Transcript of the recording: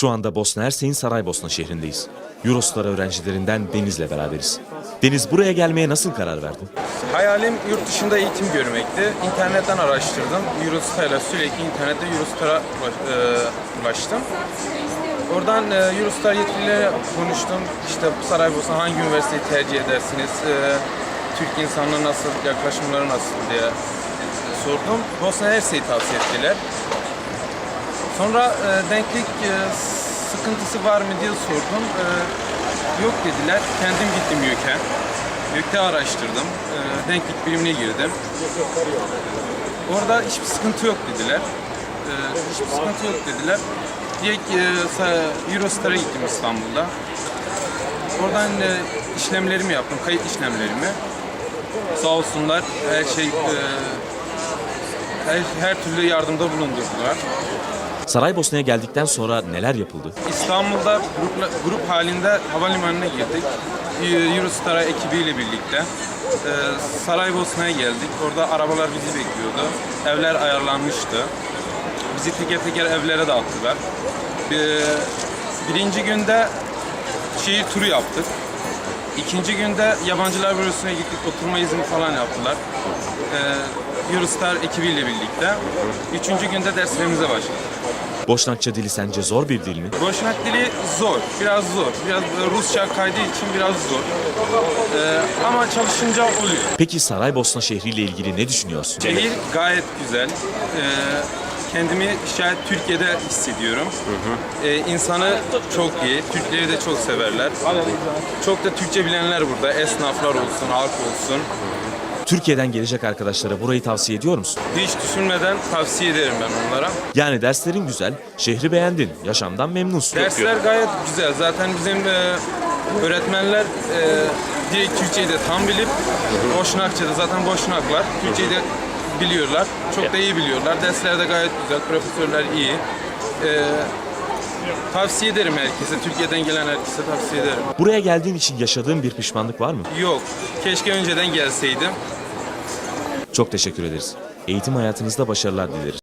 Şu anda Bosna Hersek'in Saraybosna şehrindeyiz. Eurostar öğrencilerinden Deniz'le beraberiz. Deniz buraya gelmeye nasıl karar verdin? Hayalim yurt dışında eğitim görmekti. İnternetten araştırdım. Eurostar'la sürekli internette Eurostar'a ulaş- e, ulaştım. Oradan e, Eurostar yetkililerine konuştum. İşte Saraybosna hangi üniversiteyi tercih edersiniz? E, Türk insanına nasıl, yaklaşımları nasıl diye sordum. Bosna Hersek'i tavsiye ettiler. Sonra e, denklik e, sıkıntısı var mı diye sordum. E, yok dediler. Kendim gittim YÖK'e. YÖK'te araştırdım. E, denklik bilimine girdim. Orada hiçbir sıkıntı yok dediler. E, hiçbir sıkıntı yok dediler. Direkt e, Eurostar'a gittim İstanbul'da. Oradan e, işlemlerimi yaptım, kayıt işlemlerimi. Sağ olsunlar her şey e, her, her türlü yardımda bulundurdular. Saraybosna'ya geldikten sonra neler yapıldı? İstanbul'da grupla, grup halinde havalimanına girdik. E, Eurostar ekibiyle birlikte. E, Saraybosna'ya geldik. Orada arabalar bizi bekliyordu. Evler ayarlanmıştı. Bizi teker teker evlere dağıttılar. E, birinci günde şehir turu yaptık. İkinci günde yabancılar bürosuna gittik. Oturma izni falan yaptılar. E, Eurostar ekibiyle birlikte. Üçüncü günde derslerimize başladık. Boşnakça dili sence zor bir dil mi? Boşnak dili zor, biraz zor. Biraz Rusça kaydığı için biraz zor. Ee, ama çalışınca oluyor. Peki Saraybosna şehriyle ilgili ne düşünüyorsun? Şehir gayet güzel. Ee, kendimi şayet Türkiye'de hissediyorum. Ee, insanı çok iyi, Türkleri de çok severler. Çok da Türkçe bilenler burada, esnaflar olsun, halk olsun. Türkiye'den gelecek arkadaşlara burayı tavsiye ediyor musun? Hiç düşünmeden tavsiye ederim ben onlara. Yani derslerin güzel, şehri beğendin, yaşamdan memnunsun. Dersler gayet güzel. Zaten bizim e, öğretmenler e, direkt Türkçeyi de tam bilip Boşnakça'da zaten Boşnaklar. Türkçeyi de biliyorlar. Çok da iyi biliyorlar. Dersler de gayet güzel. Profesörler iyi. E, tavsiye ederim herkese. Türkiye'den gelen herkese tavsiye ederim. Buraya geldiğin için yaşadığın bir pişmanlık var mı? Yok. Keşke önceden gelseydim. Çok teşekkür ederiz. Eğitim hayatınızda başarılar dileriz.